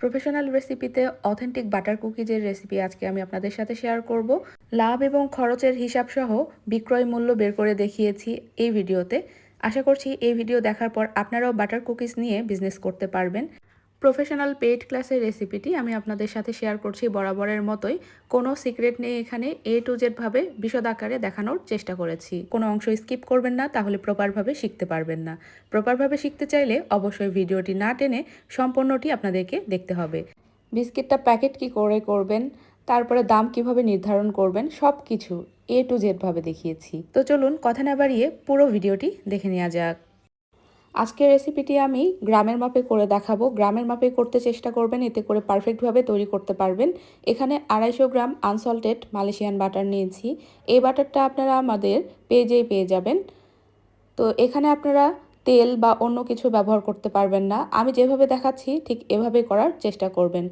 Professional রেসিপিতে authentic butter কুকিজের recipe আজকে আমি আপনাদের সাথে শেয়ার করব। লাভ এবং খরচের হিসাব সহ বিক্রয় মূল্য বের করে দেখিয়েছি এই ভিডিওতে। আশা করছি এই ভিডিও দেখার পর আপনারাও বাটার কুকিজ নিয়ে বিজনেস করতে পারবেন। প্রফেশনাল পেইড ক্লাসের রেসিপিটি আমি আপনাদের সাথে শেয়ার করছি বরাবরের মতোই। কোনো সিক্রেট নেই এখানে। এ টু জেডভাবে বিশদ আকারে দেখানোর চেষ্টা করেছি। কোনো অংশ স্কিপ করবেন না, তাহলে প্রপারভাবে শিখতে পারবেন না। প্রপারভাবে শিখতে চাইলে অবশ্যই ভিডিওটি না টেনে সম্পূর্ণটি আপনাদেরকে দেখতে হবে। বিস্কিটটা প্যাকেট কি করে করবেন, তারপরে দাম কীভাবে নির্ধারণ করবেন সব কিছু এ টু জেডভাবে দেখিয়েছি। তো চলুন কথা না বাড়িয়ে পুরো ভিডিওটি দেখে নেওয়া যাক। আজকের রেসিপিটি আমি গ্রামের মাপে করে দেখাবো। গ্রামের মাপে করতে চেষ্টা করবেন, এতে করে পারফেক্টভাবে তৈরি করতে পারবেন। এখানে আড়াইশো গ্রাম আনসল্টেড মালয়েশিয়ান বাটার নিয়েছি। এই বাটারটা আপনারা আমাদের পেজেই পেয়ে যাবেন। তো এখানে আপনারা তেল বা অন্য কিছু ব্যবহার করতে পারবেন না। আমি যেভাবে দেখাচ্ছি, ঠিক এভাবে করার চেষ্টা করবেন।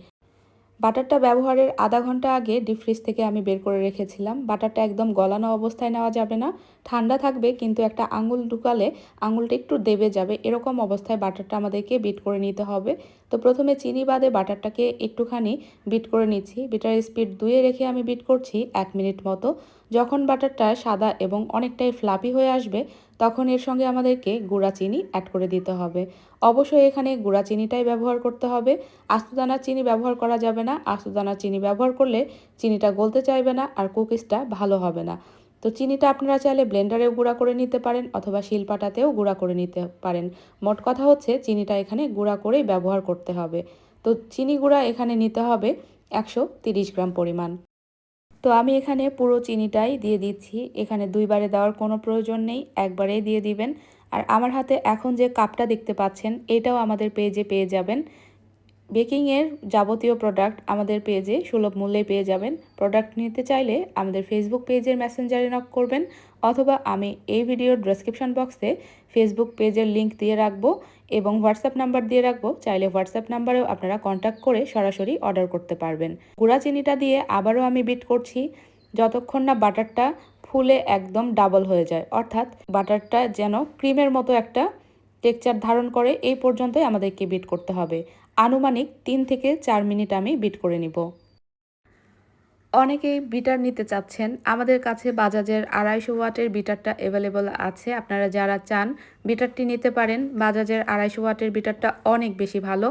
বাটারটা ব্যবহারের আধা ঘণ্টা আগে ডিপ ফ্রিজ থেকে আমি বের করে রেখেছিলাম। বাটারটা একদম গলানো অবস্থায় নেওয়া যাবে না। ঠান্ডা থাকবে, কিন্তু একটা আঙুল ঢুকালে আঙুলটা একটু দেবে যাবে। এরকম অবস্থায় বাটারটা আমাদেরকে বিট করে নিতে হবে। তো প্রথমে চিনি, বাদে বাটারটাকে একটুখানি বিট করে নিচ্ছি। বিটার স্পিড দুয়ে রেখে আমি বিট করছি এক মিনিট মতো। যখন বাটারটা সাদা এবং অনেকটাই ফ্লাপি হয়ে আসবে, তখন এর সঙ্গে আমাদেরকে গুঁড়া চিনি অ্যাড করে দিতে হবে। অবশ্যই এখানে গুঁড়া চিনিটাই ব্যবহার করতে হবে। আস্তদানার চিনি ব্যবহার করা যাবে না। আস্তদানার চিনি ব্যবহার করলে চিনিটা গলতে চাইবে না আর কুকিজটা ভালো হবে না। তো চিনিটা আপনারা চাইলে ব্লেন্ডারেও গুঁড়া করে নিতে পারেন অথবা শিলপাটাতেও গুঁড়া করে নিতে পারেন। মোট কথা হচ্ছে চিনিটা এখানে গুঁড়া করেই ব্যবহার করতে হবে। তো চিনি গুঁড়া এখানে নিতে হবে একশো গ্রাম পরিমাণ। তো আমি এখানে পুরো চিনিটাই দিয়ে দিচ্ছি। এখানে দুইবারে দেওয়ার কোনো প্রয়োজন নেই, একবারেই দিয়ে দিবেন। আর আমার হাতে এখন যে কাপটা দেখতে পাচ্ছেন, এটাও আমাদের পেজে পেয়ে যাবেন। বেকিংয়ের যাবতীয় প্রোডাক্ট আমাদের পেজে, সুলভ মূল্যে পেয়ে যাবেন। প্রোডাক্ট নিতে চাইলে আমাদের ফেসবুক পেজের মেসেঞ্জারে নক করবেন অথবা আমি এই ভিডিওর ডেসক্রিপশন বক্সে ফেসবুক পেজের লিংক দিয়ে রাখব এবং হোয়াটসঅ্যাপ নাম্বার দিয়ে রাখব। চাইলে হোয়াটসঅ্যাপ নাম্বারেও আপনারা কন্ট্যাক্ট করে সরাসরি অর্ডার করতে পারবেন। গুঁড়া চিনিটা দিয়ে আবারও আমি বিট করছি। যতক্ষণ না বাটারটা ফুলে একদম ডাবল হয়ে যায়, অর্থাৎ বাটারটা যেন ক্রিমের মতো একটা টেক্সচার ধারণ করে, এই পর্যন্তই আমাদেরকে বিট করতে হবে। আনুমানিক তিন থেকে চার মিনিট আমি বিট করে নিব। অনেকেই বিটার নিতে চাচ্ছেন। আমাদের কাছে বাজাজের আড়াইশো ওয়াটের বিটারটা অ্যাভেলেবল আছে। আপনারা যারা চান বিটারটি নিতে পারেন। বাজাজের আড়াইশো ওয়াটের বিটারটা অনেক বেশি ভালো।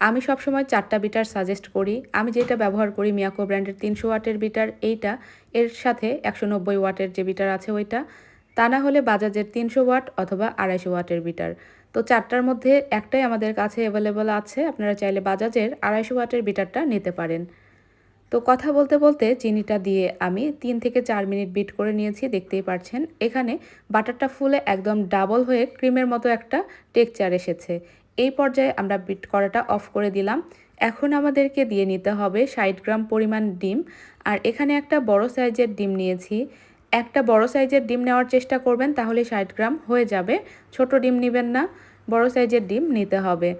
আমি সবসময় চারটা বিটার সাজেস্ট করি। আমি যেটা ব্যবহার করি মিয়াকো ব্র্যান্ডের তিনশো ওয়াটের বিটার, এইটা। এর সাথে একশো নব্বই ওয়াটের যে বিটার আছে ওইটা। তা না হলে বাজাজের তিনশো ওয়াট অথবা আড়াইশো ওয়াটের বিটার। তো চারটার মধ্যে একটাই আমাদের কাছে অ্যাভেলেবল আছে। আপনারা চাইলে বাজাজের আড়াইশো ওয়াটের বিটারটা নিতে পারেন। তো কথা বলতে বলতে চিনিটা দিয়ে আমি তিন থেকে চার মিনিট বিট করে নিয়েছি, দেখতেই পাচ্ছেন এখানে বাটারটা ফুলে একদম ডাবল হয়ে ক্রিমের মতো একটা টেকচার এসেছে। এই পর্যায়ে আমরা বিট করাটা অফ করে দিলাম। এখন আমাদেরকে দিয়ে নিতে হবে ষাট গ্রাম পরিমাণ ডিম। আর এখানে একটা বড় সাইজের ডিম নিয়েছি। একটা বড় সাইজের ডিম নেওয়ার চেষ্টা করবেন, তাহলে ষাট গ্রাম হয়ে যাবে। ছোট ডিম নেবেন না, বড় সাইজের ডিম নিতে হবে।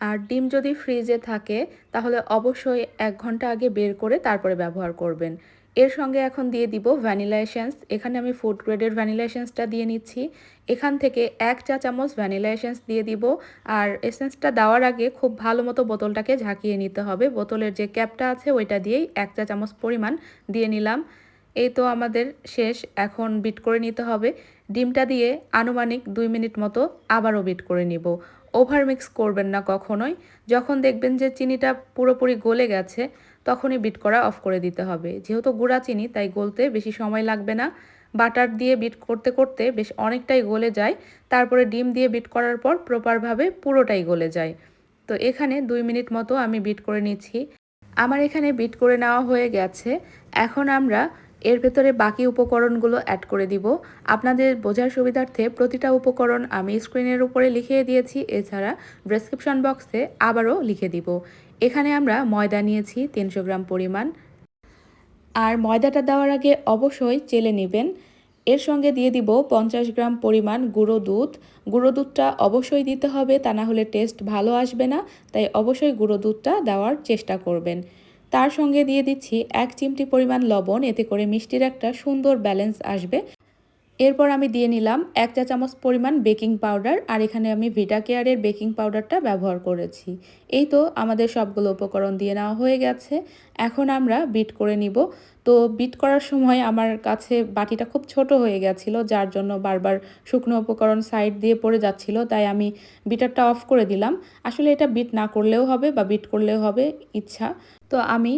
আর ডিম যদি ফ্রিজে থাকে, তাহলে অবশ্যই এক ঘণ্টা আগে বের করে তারপরে ব্যবহার করবেন। এর সঙ্গে এখন দিয়ে দিব ভ্যানিলা এসেন্স। এখানে আমি ফুড গ্রেডের ভ্যানিলা এসেন্সটা দিয়ে নিচ্ছি। এখান থেকে এক চা চামচ ভ্যানিলা এসেন্স দিয়ে দিব। আর এসেন্সটা দেওয়ার আগে খুব ভালো মতো বোতলটাকে ঝাঁকিয়ে নিতে হবে। বোতলের যে ক্যাপটা আছে, ওইটা দিয়েই এক চা চামচ পরিমাণ দিয়ে নিলাম। এই তো আমাদের শেষ। এখন বিট করে নিতে হবে। ডিমটা দিয়ে আনুমানিক দুই মিনিট মতো আবারও বিট করে নিব। ওভার মিক্স করবেন না কখনোই। যখন দেখবেন যে চিনিটা পুরোপুরি গলে গেছে, তখনই বিট করা অফ করে দিতে হবে। যেহেতু গুঁড়া চিনি, তাই গলতে বেশি সময় লাগবে না। বাটার দিয়ে বিট করতে করতে বেশ অনেকটাই গলে যায়। তারপরে ডিম দিয়ে বিট করার পর প্রপারভাবে পুরোটাই গলে যায়। তো এখানে দুই মিনিট মতো আমি বিট করে নিচ্ছি। আমার এখানে বিট করে নেওয়া হয়ে গেছে। এখন আমরা এর ভেতরে বাকি উপকরণগুলো অ্যাড করে দিব। আপনাদের বোঝার সুবিধার্থে প্রতিটা উপকরণ আমি স্ক্রিনের উপরে লিখিয়ে দিয়েছি, এছাড়া ডেসক্রিপশন বক্সে আবারও লিখে দিব। এখানে আমরা ময়দা নিয়েছি, তিনশো গ্রাম পরিমাণ। আর ময়দাটা দেওয়ার আগে অবশ্যই চেলে নেবেন। এর সঙ্গে দিয়ে দিব পঞ্চাশ গ্রাম পরিমাণ গুঁড়ো দুধ। গুঁড়ো দুধটা অবশ্যই দিতে হবে, তা না হলে টেস্ট ভালো আসবে না, তাই অবশ্যই গুঁড়ো দুধটা দেওয়ার চেষ্টা করবেন। তার সঙ্গে দিয়ে দিচ্ছি এক চিমটি পরিমাণ লবণ, এতে করে মিষ্টির একটা সুন্দর ব্যালেন্স আসবে। এরপর আমি দিয়ে নিলাম এক চা চামচ পরিমাণ বেকিং পাউডার আর এখানে আমি ভিটা কেয়ারের বেকিং পাউডারটা ব্যবহার করেছি। এই তো আমাদের সবগুলো উপকরণ দিয়ে নেওয়া হয়ে গেছে। এখন আমরা বিট করে নিব। তো বিট করার সময় আমার কাছে বাটিটা খুব ছোট হয়ে গেছিল, যার জন্য বারবার শুকনো উপকরণ সাইড দিয়ে পড়ে যাচ্ছিল, তাই আমি বিটারটা অফ করে দিলাম। আসলে এটা বিট না করলেও হবে বা বিট করলেও হবে, ইচ্ছা। তো আমি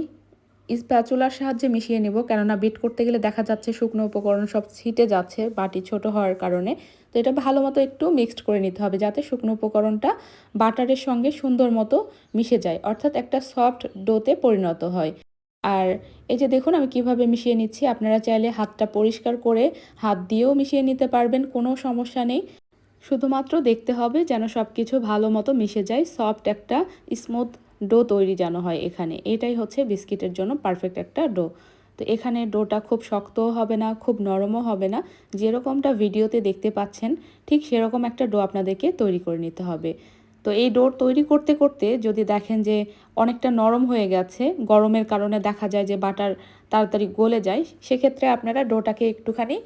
স্প্যাচুলার সাহায্যে মিশিয়ে নেব, কেননা বিট করতে গেলে দেখা যাচ্ছে শুকনো উপকরণ সব ছিটে যাচ্ছে, বাটি ছোট হওয়ার কারণে। তো এটা ভালো মতো একটু মিক্সড করে নিতে হবে যাতে শুকনো উপকরণটা বাটারের সঙ্গে সুন্দর মতো মিশে যায়, অর্থাৎ একটা সফট ডোতে পরিণত হয়। আর এই যে দেখুন, আমি কীভাবে মিশিয়ে নিচ্ছি, আপনারা চাইলে হাতটা পরিষ্কার করে হাত দিয়েও মিশিয়ে নিতে পারবেন, কোনো সমস্যা নেই। শুধুমাত্র দেখতে হবে যেন সব কিছু ভালো মতো মিশে যায় সফট একটা স্মুথ ডো তৈরি যেন হয় এখানে। এটাই হচ্ছে বিস্কিটের জন্য পারফেক্ট একটা ডো। তো এখানে ডোটা খুব শক্তও হবে না, খুব নরমও হবে না। যেরকমটা ভিডিওতে দেখতে পাচ্ছেন, ঠিক সেরকম একটা ডো আপনাদেরকে তৈরি করে নিতে হবে। তো এই ডো তৈরি করতে করতে যদি দেখেন যে অনেকটা নরম হয়ে গেছে, গরমের কারণে দেখা যায় যে বাটার তাড়াতাড়ি গলে যায়, সেক্ষেত্রে আপনারা ডোটাকে একটুখানি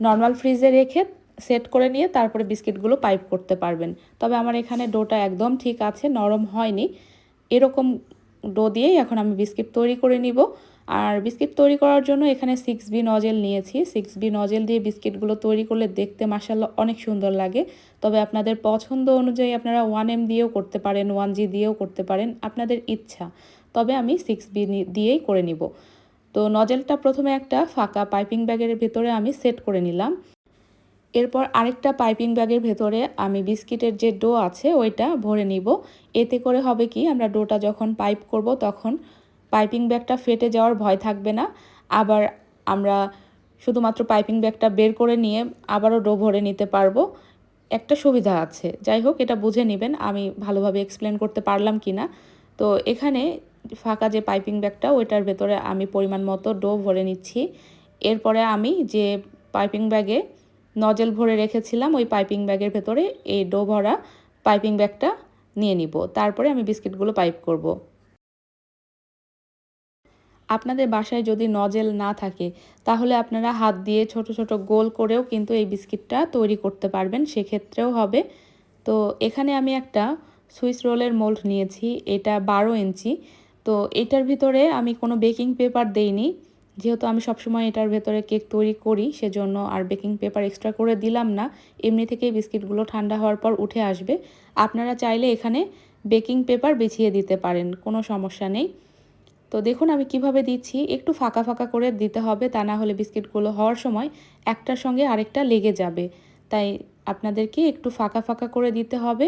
নর্মাল ফ্রিজে রেখে সেট করে নিয়ে তারপরে বিস্কিটগুলো পাইপ করতে পারবেন। তবে আমার এখানে ডোটা একদম ঠিক আছে, নরম হয়নি। এরকম ডো দিয়েই এখন আমি বিস্কিট তৈরি করে নিব। আর বিস্কিট তৈরি করার জন্য এখানে সিক্স বি নজেল নিয়েছি। সিক্স বি নজেল দিয়ে বিস্কিটগুলো তৈরি করলে দেখতে মাসাল্লাহ অনেক সুন্দর লাগে। তবে আপনাদের পছন্দ অনুযায়ী আপনারা ওয়ান এম দিয়েও করতে পারেন ওয়ান জি দিয়েও করতে পারেন, আপনাদের ইচ্ছা। তবে আমি সিক্স বি দিয়েই করে নিব। তো নজেলটা প্রথমে একটা ফাঁকা পাইপিং ব্যাগের ভেতরে আমি সেট করে নিলাম। এরপর আরেকটা পাইপিং ব্যাগের ভেতরে আমি বিস্কিটের যে ডো আছে ওইটা ভরে নিব। এতে করে হবে কি, আমরা ডোটা যখন পাইপ করব তখন পাইপিং ব্যাগটা ফেটে যাওয়ার ভয় থাকবে না। আবার আমরা শুধুমাত্র পাইপিং ব্যাগটা বের করে নিয়ে আবারও ডো ভরে নিতে পারব। একটা সুবিধা আছে। যাই হোক, এটা বুঝে নেবেন, আমি ভালোভাবে এক্সপ্লেন করতে পারলাম কি না তো এখানে ফাঁকা যে পাইপিং ব্যাগটা, ওইটার ভেতরে আমি পরিমাণ মতো ডো ভরে নিচ্ছি। এরপরে আমি যে পাইপিং ব্যাগে নজেল ভরে রেখেছিলাম ওই পাইপিং ব্যাগের ভেতরে, এই ডো ভরা পাইপিং ব্যাগটা নিয়ে নিব। তারপরে আমি বিস্কিটগুলো পাইপ করব। আপনাদের বাসায় যদি নজেল না থাকে, তাহলে আপনারা হাত দিয়ে ছোট ছোট গোল করেও কিন্তু এই বিস্কিটটা তৈরি করতে পারবেন, সেক্ষেত্রেও হবে। তো এখানে আমি একটা সুইস রোলের মোল্ড নিয়েছি, এটা বারো ইঞ্চি। তো এটার ভিতরে আমি কোনো বেকিং পেপার দেইনি। যেহেতু আমি সবসময় এটার ভেতরে কেক তৈরি করি, সেজন্য আর বেকিং পেপার এক্সট্রা করে দিলাম না। এমনি থেকেই বিস্কিটগুলো ঠান্ডা হওয়ার পর উঠে আসবে। আপনারা চাইলে এখানে বেকিং পেপার বিছিয়ে দিতে পারেন, কোনো সমস্যা নেই। তো দেখুন আমি কীভাবে দিচ্ছি, একটু ফাঁকা ফাঁকা করে দিতে হবে, তা না হলে বিস্কিটগুলো হওয়ার সময় একটার সঙ্গে আরেকটা লেগে যাবে। তাই আপনাদেরকে একটু ফাঁকা ফাঁকা করে দিতে হবে।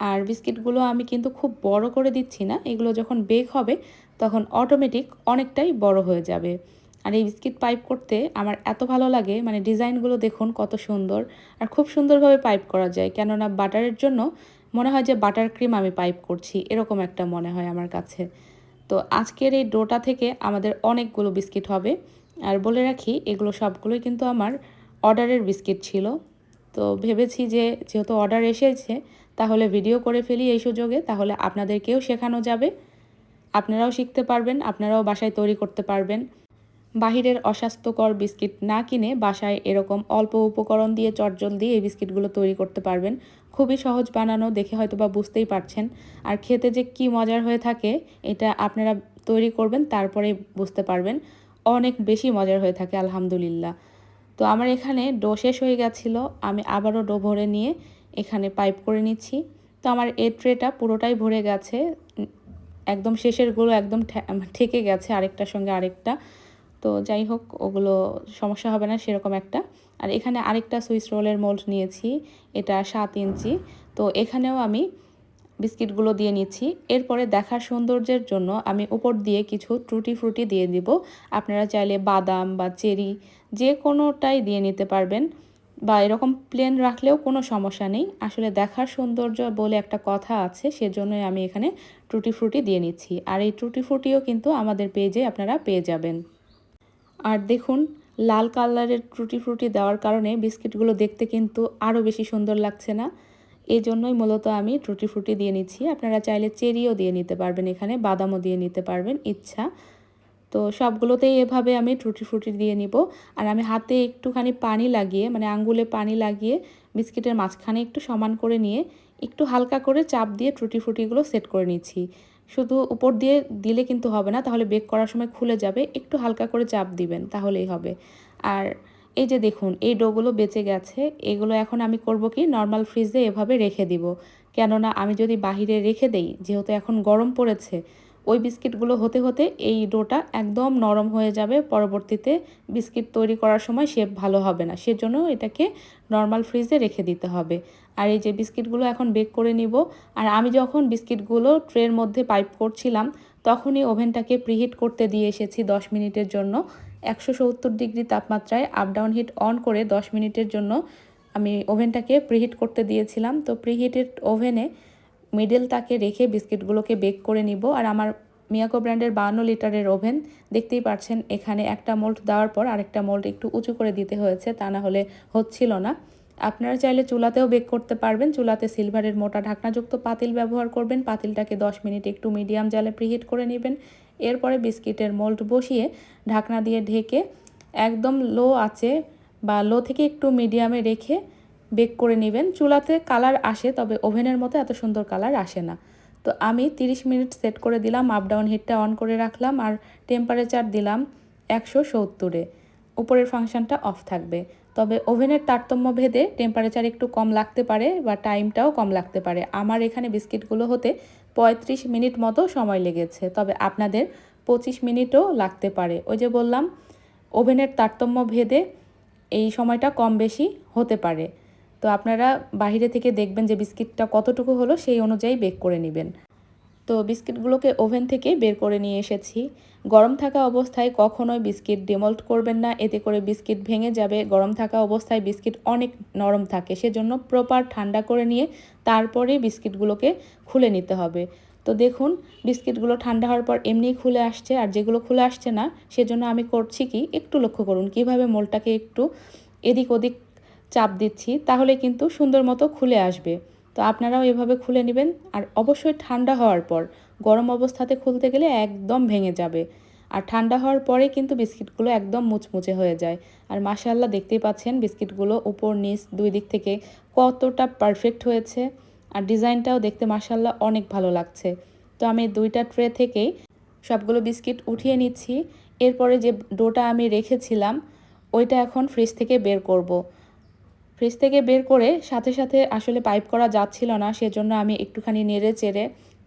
আর বিস্কিটগুলো আমি কিন্তু খুব বড় করে দিচ্ছি না, এগুলো যখন বেক হবে, তখন অটোমেটিক অনেকটাই বড় হয়ে যাবে। আর এই বিস্কিট পাইপ করতে আমার এত ভালো লাগে মানে ডিজাইনগুলো দেখুন কত সুন্দর। আর খুব সুন্দরভাবে পাইপ করা যায়, কেননা বাটারের জন্য মনে হয় যে বাটার ক্রিম আমি পাইপ করছি, এরকম একটা মনে হয় আমার কাছে। তো আজকের এই ডোটা থেকে আমাদের অনেকগুলো বিস্কিট হবে, আর বলে রাখি এগুলো সবগুলোই কিন্তু আমার অর্ডারের বিস্কিট ছিল। তো ভেবেছি যে যেহেতু অর্ডার এসেছে, তাহলে ভিডিও করে ফেলি এই সুযোগে, তাহলে আপনাদেরকেও শেখানো যাবে। আপনারাও শিখতে পারবেন, আপনারাও বাসায় তৈরি করতে পারবেন। বাহিরের অস্বাস্থ্যকর বিস্কিট না কিনে বাসায় এরকম অল্প উপকরণ দিয়ে চটজল দিয়ে এই বিস্কিটগুলো তৈরি করতে পারবেন। খুবই সহজ বানানো, দেখে হয়তো বা বুঝতেই পারছেন। আর খেতে যে কি মজার হয়ে থাকে, এটা আপনারা তৈরি করবেন, তারপরে বুঝতে পারবেন। অনেক বেশি মজার হয়ে থাকে, আলহামদুলিল্লাহ। তো আমার এখানে ডো শেষ হয়ে গেছিল, আমি আবারও ডো ভরে নিয়ে এখানে পাইপ করে নিচ্ছি। তো আমার এ ট্রেটা পুরোটাই ভরে গেছে, একদম শেষের শেষেরগুলো একদম ঠেকে গেছে, আরেকটার সঙ্গে আরেকটা। তো যাই হোক, ওগুলো সমস্যা হবে না সেরকম একটা। আর এখানে আরেকটা সুইস রোলের মোল্ড নিয়েছি, এটা সাত ইঞ্চি। তো এখানেও আমি বিস্কিটগুলো দিয়ে নিচ্ছি। এরপরে দেখার সৌন্দর্যের জন্য আমি উপর দিয়ে কিছু ট্রুটি ফ্রুটি দিয়ে দিব। আপনারা চাইলে বাদাম বা চেরি যে কোনোটাই দিয়ে নিতে পারবেন। বা এরকম প্লেন রাখলেও কোনো সমস্যা নেই। আসলে দেখার সৌন্দর্য বলে একটা কথা আছে, সেজন্যই আমি এখানে ট্রুটি ফ্রুটি দিয়ে নিচ্ছি। আর এই ট্রুটি ফ্রুটিও কিন্তু আমাদের পেজে আপনারা পেয়ে যাবেন। আর দেখুন, লাল কালারের ট্রুটি ফ্রুটি দেওয়ার কারণে বিস্কিটগুলো দেখতে কিন্তু আরও বেশি সুন্দর লাগছে না। এই জন্যই মূলত আমি ট্রুটি ফ্রুটি দিয়ে নিচ্ছি। আপনারা চাইলে চেরিও দিয়ে নিতে পারবেন এখানে, বাদামও দিয়ে নিতে পারবেন, ইচ্ছা। তো সবগুলোতেই এভাবে আমি টুটি ফ্রুটি দিয়ে নিব। আর আমি হাতে একটুখানি পানি লাগিয়ে মানে আঙ্গুলে পানি লাগিয়ে বিস্কিটের মাঝখানে একটু সমান করে নিয়ে একটু হালকা করে চাপ দিয়ে টুটি ফ্রুটিগুলো সেট করে নিচ্ছি। শুধু উপর দিয়ে দিলে কিন্তু হবে না, তাহলে বেক করার সময় খুলে যাবে, একটু হালকা করে চাপ দিবেন, তাহলেই হবে। আর এই যে দেখুন, এই ডোগুলো বেঁচে গেছে, এগুলো এখন আমি করব কি নর্মাল ফ্রিজে এভাবে রেখে দিব। কেননা আমি যদি বাহিরে রেখে দেই, যেহেতু এখন গরম পড়েছে, ওই বিস্কিটগুলো হতে হতে এই ডোটা একদম নরম হয়ে যাবে, পরবর্তীতে বিস্কিট তৈরি করার সময় শেপ ভালো হবে না। সেজন্য এটাকে নর্মাল ফ্রিজে রেখে দিতে হবে। আর এই যে বিস্কিটগুলো এখন বেক করে নিব। আর আমি যখন বিস্কিটগুলো ট্রের মধ্যে পাইপ করছিলাম, তখনই ওভেনটাকে প্রিহিট করতে দিয়ে এসেছি দশ মিনিটের জন্য। একশো সত্তর ডিগ্রি তাপমাত্রায় আপ ডাউন হিট অন করে দশ মিনিটের জন্য আমি ওভেনটাকে প্রিহিট করতে দিয়েছিলাম। তো প্রিহিটেড ওভেনে মিডল তাকে রেখে বিস্কিটগুলোকে বেক করে নিব। আর আমার মিয়াকো ব্র্যান্ডের বান্ন লিটারের ওভেন, দেখতেই পাচ্ছেন এখানে একটা মোল্ড দেওয়ার পর আরেকটা মোল্ড একটু উঁচু করে দিতে হয়েছে, তা না হলে হচ্ছিল না। আপনারা চাইলে চুলাতেও বেক করতে পারবেন। চুলাতে সিলভারের মোটা ঢাকনাযুক্ত পাতিল ব্যবহার করবেন। পাতিলটাকে 10 মিনিট একটু মিডিয়াম জালে প্রিহিট করে নেবেন। এরপরে বিস্কিটের মোল্ড বসিয়ে ঢাকনা দিয়ে ঢেকে একদম লো আছে বা লো থেকে একটু মিডিয়ামে রেখে বেক করে নেবেন। চুলাতে কালার আসে, তবে ওভেনের মতো এত সুন্দর কালার আসে না। তো আমি 30 মিনিট সেট করে দিলাম আপ ডাউন হিটটা অন করে রাখলাম আর টেম্পারেচার দিলাম একশো সত্তরে। উপরের ফাংশনটা অফ থাকবে। তবে ওভেনের তারতম্য ভেদে টেম্পারেচার একটু কম লাগতে পারে বা টাইমটাও কম লাগতে পারে। আমার এখানে বিস্কিটগুলো হতে পঁয়ত্রিশ মিনিট মতো সময় লেগেছে, তবে আপনাদের পঁচিশ মিনিটও লাগতে পারে। ওই যে বললাম, ওভেনের তারতম্য ভেদে এই সময়টা কম বেশি হতে পারে। তো আপনারা বাহিরে থেকে দেখবেন যে বিস্কিটটা কতটুকু হলো সেই অনুযায়ী বেক করে নেবেন। তো বিস্কিটগুলোকে ওভেন থেকে বের করে নিয়ে এসেছি। গরম থাকা অবস্থায় কখনোই বিস্কিট ডিমল্ট করবেন না। এতে করে বিস্কিট ভেঙে যাবে। গরম থাকা অবস্থায় বিস্কিট অনেক নরম থাকে। সেজন্য প্রপার ঠান্ডা করে নিয়ে তারপরে বিস্কিটগুলোকে খুলে নিতে হবে। তো দেখুন, বিস্কিটগুলো ঠান্ডা হওয়ার পর এমনিই খুলে আসছে। আর যেগুলো খুলে আসছে না, সেজন্য আমি করছি কি, একটু লক্ষ্য করুন। কীভাবে মোলটাকে একটু এদিক ওদিক চাপ দিচ্ছি, তাহলে কিন্তু সুন্দর মতো খুলে আসবে। তো আপনারাও এভাবে খুলে নেবেন। আর অবশ্যই ঠান্ডা হওয়ার পর গরম অবস্থাতে খুলতে গেলে একদম ভেঙে যাবে। আর ঠান্ডা হওয়ার পরে কিন্তু বিস্কিটগুলো একদম মুচমুচে হয়ে যায়। আর মাশাল্লাহ দেখতেই পাচ্ছেন বিস্কিটগুলো উপর, নিচ, দুই দিক থেকে কতটা পারফেক্ট হয়েছে। আর ডিজাইনটাও দেখতে মাশাল্লাহ অনেক ভালো লাগছে। তো আমি দুইটা ট্রে থেকেই সবগুলো বিস্কিট উঠিয়ে নিচ্ছি। এরপরে যে ডোটা আমি রেখেছিলাম, ওইটা এখন ফ্রিজ থেকে বের করব। ফ্রিজ থেকে বের করে সাথে সাথে আসলে পাইপ করা যাচ্ছিল না, সেজন্য আমি একটুখানি নেড়ে চেড়ে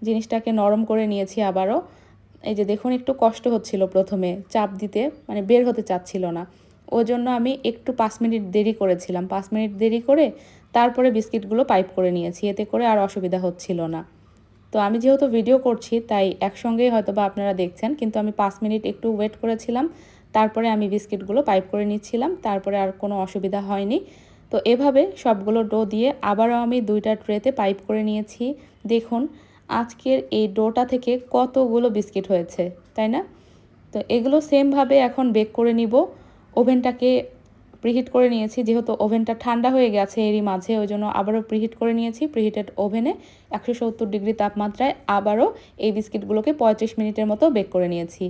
জিনিসটাকে নরম করে নিয়েছি আবারও। এই যে দেখুন, একটু কষ্ট হচ্ছিল প্রথমে, চাপ দিতে মানে বের হতে চাচ্ছিল না। ওই জন্য আমি একটু পাঁচ মিনিট দেরি করেছিলাম। পাঁচ মিনিট দেরি করে তারপরে বিস্কিটগুলো পাইপ করে নিয়েছি, এতে করে আর অসুবিধা হচ্ছিল না। তো আমি যেহেতু ভিডিও করছি, তাই একসঙ্গেই হয়তো বা আপনারা দেখছেন, কিন্তু আমি পাঁচ মিনিট একটু ওয়েট করেছিলাম। তারপরে আমি বিস্কিটগুলো পাইপ করে নিচ্ছিলাম, তারপরে আর কোনো অসুবিধা হয়নি। তো এভাবে সবগুলো ডো দিয়ে আবারও আমি দুইটা ট্রেতে পাইপ করে নিয়েছি। দেখুন আজকের এই ডোটা থেকে কতগুলো বিস্কিট হয়েছে, তাই না? তো এগুলো সেমভাবে এখন বেক করে নিব। ওভেনটাকে প্রিহিট করে নিয়েছি, যেহেতু ওভেনটা ঠান্ডা হয়ে গেছে এরই মাঝে, ওই জন্য আবারও প্রিহিট করে নিয়েছি। প্রিহিটেড ওভেনে একশো সত্তর ডিগ্রি তাপমাত্রায় আবারও এই বিস্কিটগুলোকে পঁয়ত্রিশ মিনিটের মতো বেক করে নিয়েছি।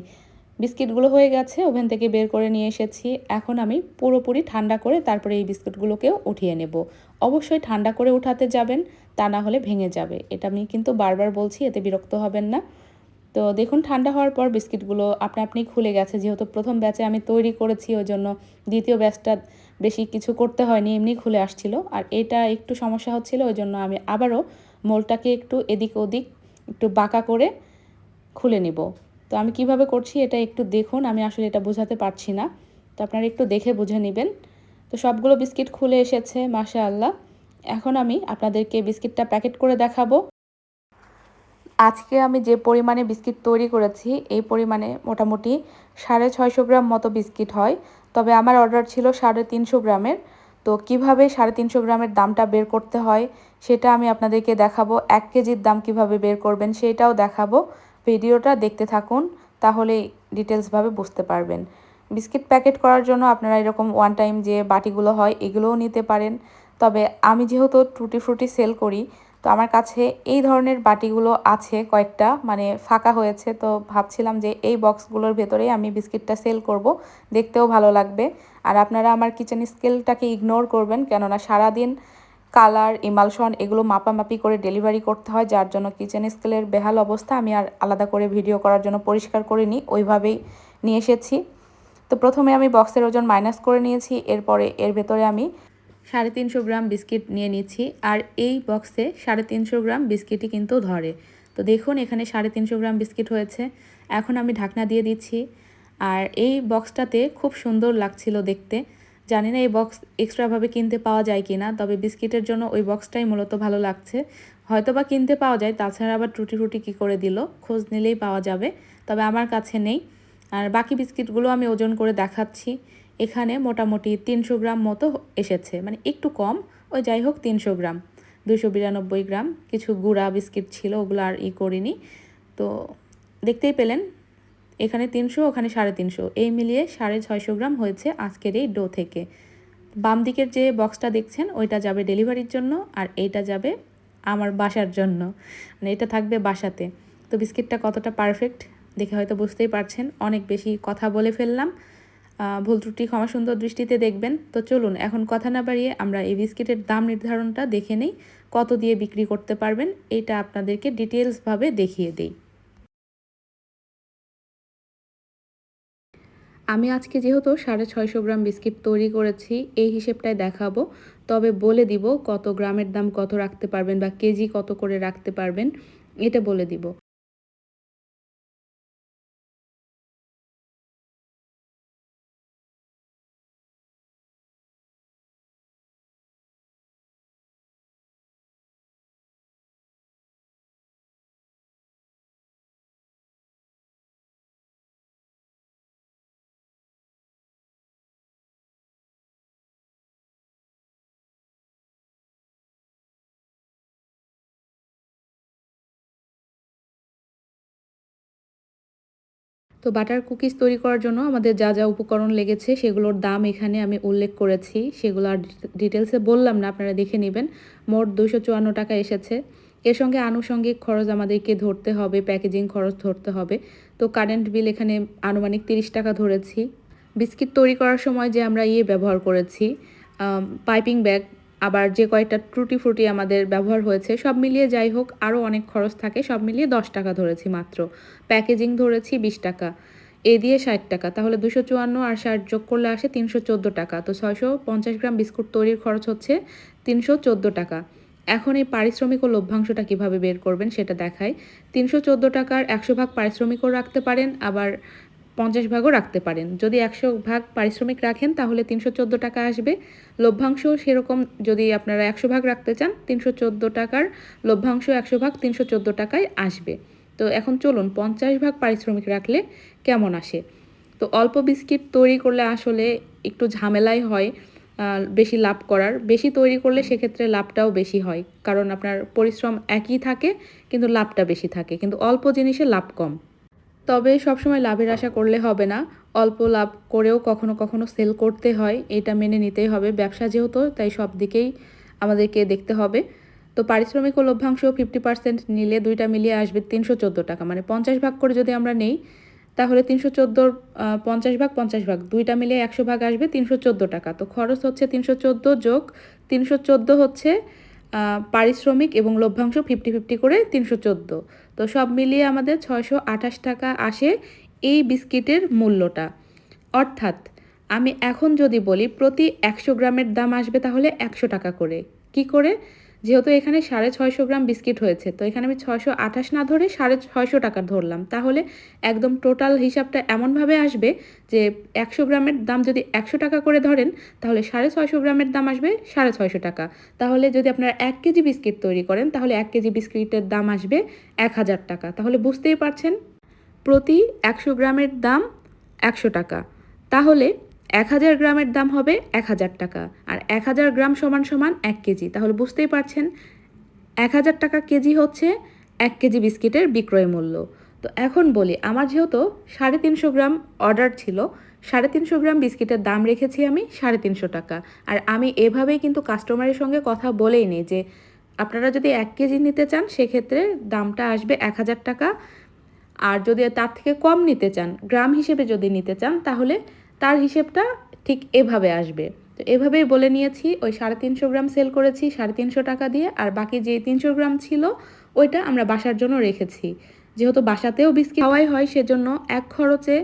বিস্কিটগুলো হয়ে গেছে, ওভেন থেকে বের করে নিয়ে এসেছি। এখন আমি পুরোপুরি ঠান্ডা করে তারপরে এই বিস্কিটগুলোকেও উঠিয়ে নেব। অবশ্যই ঠান্ডা করে উঠাতে যাবেন। তা না হলে ভেঙে যাবে। এটা আমি কিন্তু বারবার বলছি, এতে বিরক্ত হবেন না। তো দেখুন, ঠান্ডা হওয়ার পর বিস্কিটগুলো আপনা আপনি খুলে গেছে। যেহেতু প্রথম ব্যাচে আমি তৈরি করেছি ওই জন্য দ্বিতীয় ব্যাচটা বেশি কিছু করতে হয়নি, এমনি খুলে আসছিল। আর এটা একটু সমস্যা হচ্ছিল ওই জন্য আমি আবারও মোলটাকে একটু এদিক ওদিক একটু বাঁকা করে খুলে নিব। তো আমি কীভাবে করছি, এটা একটু দেখুন। আমি আসলে এটা বোঝাতে পারছি না। তো আপনারা একটু দেখে বুঝে নেবেন। তো সবগুলো বিস্কিট খুলে এসেছে মাসা আল্লাহ এখন আমি আপনাদেরকে বিস্কিটটা প্যাকেট করে দেখাবো। আজকে আমি যে পরিমাণে বিস্কিট তৈরি করেছি, এই পরিমাণে মোটামুটি সাড়ে ছয়শো গ্রাম মতো বিস্কিট হয়। তবে আমার অর্ডার ছিল সাড়ে তিনশো গ্রামের। তো কীভাবে সাড়ে তিনশো গ্রামের দামটা বের করতে হয়, সেটা আমি আপনাদেরকে দেখাবো। এক কেজির দাম কীভাবে বের করবেন, সেটাও দেখাবো। ভিডিওটা দেখতে থাকুন, তাহলে ডিটেলসভাবে বুঝতে পারবেন। বিস্কিট প্যাকেট করার জন্য আপনারা এরকম ওয়ান টাইম যে বাটিগুলো হয়, এগুলোও নিতে পারেন। তবে আমি যেহেতু টুটি ফ্রুটি সেল করি, তো আমার কাছে এই ধরনের বাটিগুলো আছে কয়েকটা মানে ফাঁকা হয়েছে, তো ভাবছিলাম যে এই বক্সগুলোর ভেতরেই আমি বিস্কিটটা সেল করব, দেখতেও ভালো লাগবে। আর আপনারা আমার কিচেন স্কেলটাকে ইগনোর করবেন, কেননা সারাদিন কালার, ইমালশন এগুলো মাপামাপি করে ডেলিভারি করতে হয়, যার জন্য কিচেন স্কেলের বেহাল অবস্থা আমি আর আলাদা করে ভিডিও করার জন্য পরিষ্কার করে নিই ওইভাবেই নিয়ে এসেছি। তো প্রথমে আমি বক্সের ওজন মাইনাস করে নিয়েছি, এরপরে এর ভেতরে আমি সাড়ে তিনশো গ্রাম বিস্কিট নিয়ে নিচ্ছি। আর এই বক্সে সাড়ে তিনশো গ্রাম বিস্কিটই কিন্তু ধরে। তো দেখুন, এখানে সাড়ে তিনশো গ্রাম বিস্কিট হয়েছে। এখন আমি ঢাকনা দিয়ে দিচ্ছি। আর এই বক্সটাতে খুব সুন্দর লাগছিল দেখতে। জানি না এই বক্স এক্সট্রাভাবে কিনতে পাওয়া যায় কি না তবে বিস্কিটের জন্য ওই বক্সটাই মূলত ভালো লাগছে। হয়তো বা কিনতে পাওয়া যায়, তাছাড়া আবার টুটি টুটি কী করে দিল, খোঁজ নিলেই পাওয়া যাবে, তবে আমার কাছে নেই। আর বাকি বিস্কিটগুলো আমি ওজন করে দেখাচ্ছি। এখানে মোটামুটি তিনশো গ্রাম মতো এসেছে মানে একটু কম। ওই যাই হোক, তিনশো গ্রাম। দুশো বিরানব্বই গ্রাম। কিছু গুঁড়া বিস্কিট ছিল, ওগুলো আর ই করিনি। তো দেখতেই পেলেন, এখানে তিনশো, ওখানে সাড়ে তিনশো। এই মিলিয়ে সাড়ে ছয়শো গ্রাম হয়েছে আজকের এই ডো থেকে। বাম দিকের যে বক্সটা দেখছেন, ওইটা যাবে ডেলিভারির জন্য আর এইটা যাবে আমার বাসার জন্য। মানে এটা থাকবে বাসাতে। তো বিস্কিটটা কতটা পারফেক্ট, দেখে হয়তো বুঝতেই পারছেন। অনেক বেশি কথা বলে ফেললাম। ভুল ত্রুটি ক্ষমা সুন্দর দৃষ্টিতে দেখবেন। তো চলুন, এখন কথা না বাড়িয়ে আমরা এই বিস্কিটের দাম নির্ধারণটা দেখে নেই, কত দিয়ে বিক্রি করতে পারবেন, এটা আপনাদেরকে ডিটেলসভাবে দেখিয়ে দেই। আমি আজকে যেহেতু সাড়ে ছয়শো গ্রাম বিস্কিট তৈরি করেছি, এই হিসেবটাই দেখাবো। তবে বলে দিব কত গ্রামের দাম কত রাখতে পারবেন বা কেজি কত করে রাখতে পারবেন, এটা বলে দিব। তো বাটার কুকিজ তৈরি করার জন্য আমাদের যা যা উপকরণ লেগেছে সেগুলোর দাম এখানে আমি উল্লেখ করেছি। সেগুলো আর ডিটেলসে বললাম না, আপনারা দেখে নেবেন। মোট দুশো চুয়ান্ন টাকা এসেছে। এর সঙ্গে আনুষঙ্গিক খরচ আমাদেরকে ধরতে হবে, প্যাকেজিং খরচ ধরতে হবে। তো কারেন্ট বিল এখানে আনুমানিক তিরিশ টাকা ধরেছি। বিস্কিট তৈরি করার সময় যে আমরা ইয়ে ব্যবহার করেছি পাইপিং ব্যাগ। আবার যে কয়েকটা ত্রুটি ফ্রুটি আমাদের ব্যবহার হয়েছে, সব মিলিয়ে যাই হোক আরও অনেক খরচ থাকে, সব মিলিয়ে দশ টাকা ধরেছি মাত্র। প্যাকেজিং ধরেছি বিশ টাকা। এ দিয়ে ষাট টাকা, তাহলে দুশো চুয়ান্ন আর ষাট যোগ করলে আসে তিনশো চোদ্দ টাকা। তো ছয়শো পঞ্চাশ গ্রাম বিস্কুট তৈরির খরচ হচ্ছে তিনশো চোদ্দ টাকা। এখন এই পারিশ্রমিক ও লভ্যাংশটা কীভাবে বের করবেন সেটা দেখায় তিনশো চোদ্দ টাকার একশো ভাগ পারিশ্রমিকও রাখতে পারেন, আবার পঞ্চাশ ভাগও রাখতে পারেন। যদি একশো ভাগ পারিশ্রমিক রাখেন, তাহলে তিনশো চোদ্দ টাকা আসবে। লভ্যাংশ সেরকম যদি আপনারা একশো ভাগ রাখতে চান, তিনশো চোদ্দ টাকার লভ্যাংশ একশো ভাগ তিনশো চোদ্দ টাকায় আসবে। তো এখন চলুন, পঞ্চাশ ভাগ পারিশ্রমিক রাখলে কেমন আসে? তো অল্প বিস্কিট তৈরি করলে আসলে একটু ঝামেলাই হয় বেশি লাভ করার। বেশি তৈরি করলে সেক্ষেত্রে লাভটাও বেশি হয়। কারণ আপনার পরিশ্রম একই থাকে, কিন্তু লাভটা বেশি থাকে। কিন্তু অল্প জিনিসে লাভ কম। তবে সবসময় লাভের আশা করলে হবে না। অল্প লাভ করেও কখনো কখনো সেল করতে হয়, এটা মেনে নিতেই হবে। ব্যবসা যেহেতু, তাই সব দিকেই আমাদেরকে দেখতে হবে। তো পারিশ্রমিক ও লভ্যাংশ ফিফটি পার্সেন্ট নিলে দুইটা মিলিয়ে আসবে তিনশো চোদ্দ টাকা। মানে পঞ্চাশ ভাগ করে যদি আমরা নেই, তাহলে তিনশো চোদ্দোর পঞ্চাশ ভাগ পঞ্চাশ ভাগ, দুইটা মিলিয়ে একশো ভাগ আসবে তিনশো চোদ্দ টাকা। তো খরচ হচ্ছে তিনশো চোদ্দ যোগ তিনশো চোদ্দ হচ্ছে পারিশ্রমিক এবং লভ্যাংশ ফিফটি ফিফটি করে তিনশো চোদ্দ। তো সব মিলিয়ে আমাদের ছয়শো আঠাশ টাকা আসে এই বিস্কিটের মূল্যটা। অর্থাৎ আমি এখন যদি বলি প্রতি একশো গ্রামের দাম আসবে তাহলে একশো টাকা করে। কি করে? যেহেতু এখানে সাড়ে ছয়শো গ্রাম বিস্কিট হয়েছে, তো এখানে আমি ছয়শো আঠাশ না ধরে সাড়ে ছয়শো টাকা ধরলাম। তাহলে একদম টোটাল হিসাবটা এমনভাবে আসবে যে একশো গ্রামের দাম যদি একশো টাকা করে ধরেন, তাহলে সাড়ে ছয়শো গ্রামের দাম আসবে সাড়ে ছয়শো টাকা। তাহলে যদি আপনারা এক কেজি বিস্কিট তৈরি করেন, তাহলে এক কেজি বিস্কিটের দাম আসবে এক হাজার টাকা। তাহলে বুঝতেই পারছেন, প্রতি একশো গ্রামের দাম একশো টাকা। তাহলে এক হাজার গ্রামের দাম হবে এক হাজার টাকা আর এক হাজার গ্রাম সমান সমান এক কেজি। তাহলে বুঝতেই পারছেন, এক হাজার টাকা কেজি হচ্ছে এক কেজি বিস্কিটের বিক্রয় মূল্য। তো এখন বলি, আমার যেহেতু সাড়ে তিনশো গ্রাম অর্ডার ছিল, সাড়ে তিনশো গ্রাম বিস্কিটের দাম রেখেছি আমি সাড়ে তিনশো টাকা। আর আমি এভাবেই কিন্তু কাস্টমারের সঙ্গে কথা বলেই নিই যে, আপনারা যদি এক কেজি নিতে চান, সেক্ষেত্রে দামটা আসবে এক হাজার টাকা। আর যদি তার থেকে কম নিতে চান, গ্রাম হিসেবে যদি নিতে চান, তাহলে তার হিসেবটা ঠিক এভাবে আসবে। তো এভাবেই বলে নিয়েছি, ওই সাড়ে তিনশো গ্রাম সেল করেছি, সাড়ে তিনশো টাকা দিয়ে, আর বাকি যে তিনশো গ্রাম ছিল, ওইটা আমরা বাসার জন্য রেখেছি। যেহেতু বাসাতেও বিস্কিট খাওয়াই হয়, সেজন্য এক খরচে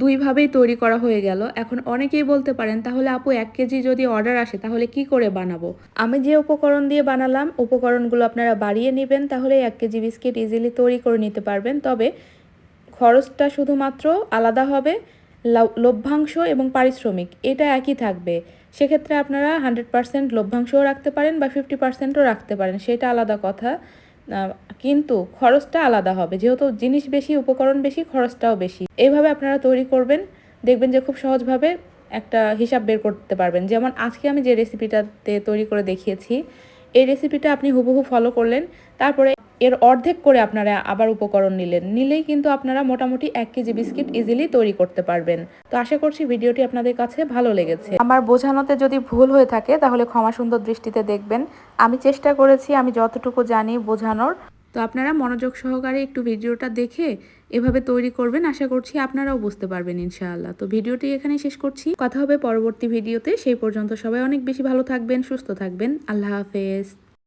দুইভাবেই তৈরি করা হয়ে গেল। এখন অনেকেই বলতে পারেন, তাহলে আপু, এক কেজি যদি অর্ডার আসে, তাহলে কি করে বানাবো? আমি যে উপকরণ দিয়ে বানালাম, উপকরণগুলো আপনারা বাড়িয়ে নেবেন তাহলে এক কেজি বিস্কিট ইজিলি তৈরি করে নিতে পারবেন। তবে খরচটা শুধুমাত্র আলাদা হবে লভ্যাংশ এবং পারিশ্রমিক, এটা একই থাকবে। সেক্ষেত্রে আপনারা হান্ড্রেড পার্সেন্ট লভ্যাংশও রাখতে পারেন বা ফিফটি পার্সেন্টও রাখতে পারেন, সেটা আলাদা কথা। কিন্তু খরচটা আলাদা হবে। যেহেতু জিনিস বেশি, উপকরণ বেশি, খরচটাও বেশি। এইভাবে আপনারা তৈরি করবেন, দেখবেন যে খুব সহজভাবে একটা হিসাব বের করতে পারবেন। যেমন আজকে আমি যে রেসিপিটাতে তৈরি করে দেখিয়েছি, এই রেসিপিটা আপনি হুবহু ফলো করলেন, তারপরে এর অর্ধেক করে আপনারা আবার উপকরণ নিলেন। নিলেই কিন্তু আপনারা মোটামুটি এক কেজি বিস্কিট ইজিলি তৈরি করতে পারবেন। তো আশা করছি ভিডিওটি আপনাদের কাছে ভালো লেগেছে। আমার বোঝানোতে যদি ভুল হয়ে থাকে, তাহলে ক্ষমা সুন্দর দৃষ্টিতে দেখবেন। আমি চেষ্টা করেছি, আমি যতটুকু জানি বোঝানোর। তো আপনারা মনোযোগ সহকারে একটু ভিডিওটা দেখে এভাবে তৈরি করবেন, আশা করছি আপনারাও বুঝতে পারবেন ইনশাআল্লাহ। তো ভিডিওটি এখানেই শেষ করছি। কথা হবে পরবর্তী ভিডিওতে। সেই পর্যন্ত সবাই অনেক বেশি ভালো থাকবেন, সুস্থ থাকবেন। আল্লাহ হাফেজ।